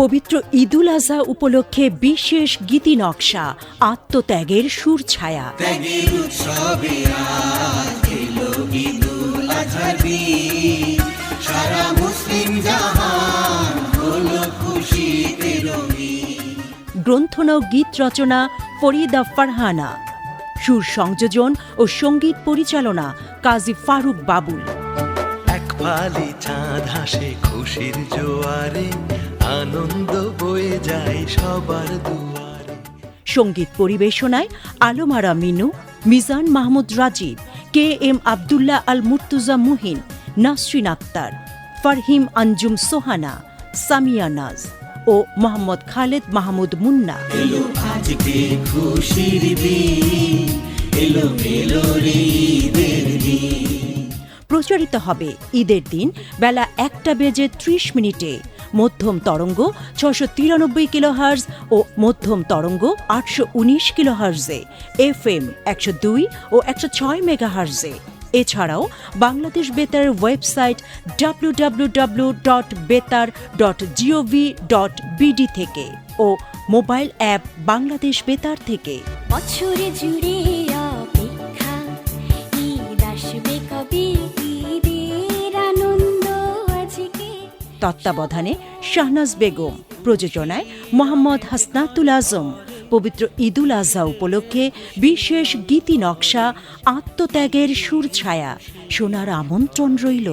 পবিত্র ঈদুল আজহা উপলক্ষে বিশেষ গীতি নকশা আত্মত্যাগের সুর ছায়া। সারা মুসলিম জাহান হলো খুশিতে রঙিন। গ্রন্থনা গীত রচনা ফরিদা ফারহানা। সুর সংযোজন ও সংগীত পরিচালনা কাজী ফারুক বাবুল। এক ফালি চাঁদ হাসে খুশির জোয়ারে আনন্দ বয়ে যায় সবার দুয়ারে। সংগীত পরিবেশনায় আলমারা মিনু মিজান মাহমুদ রাজীব কে এম আবদুল্লাহ আল মুর্তুজা মুহিন নাসরিন আক্তার ফারহিম আঞ্জুম সোহানা সামিয়া নাজ ও মোহাম্মদ খালেদ মাহমুদ মুন্না। এলো আজকে খুশির এলো দিন। প্রচারিত হবে ঈদের দিন বেলা একটা বেজে ত্রিশ মিনিটে মধ্যম তরঙ্গ ছশো তিরানব্বই কিলোহার্জ ও মধ্যম তরঙ্গ আটশো উনিশ কিলোহার্জে এফ এম একশো দুই ও একশো ছয় মেগাহার্জে। এছাড়াও Bangladesh বেতারের website W W W dot Betar dot G O V dot BD থেকে ও মোবাইল অ্যাপ বাংলাদেশ বেতার থেকে। বছরে জুড়ে তত্ত্বাবধানে শাহনাজ বেগম, প্রযোজনায় মোহাম্মদ হাসনাতুল আজম, পবিত্র ঈদুল আজহা উপলক্ষে বিশেষ গীতি নকশা, আত্মত্যাগের সুর ছায়া, শোনার আমন্ত্রণ রইল।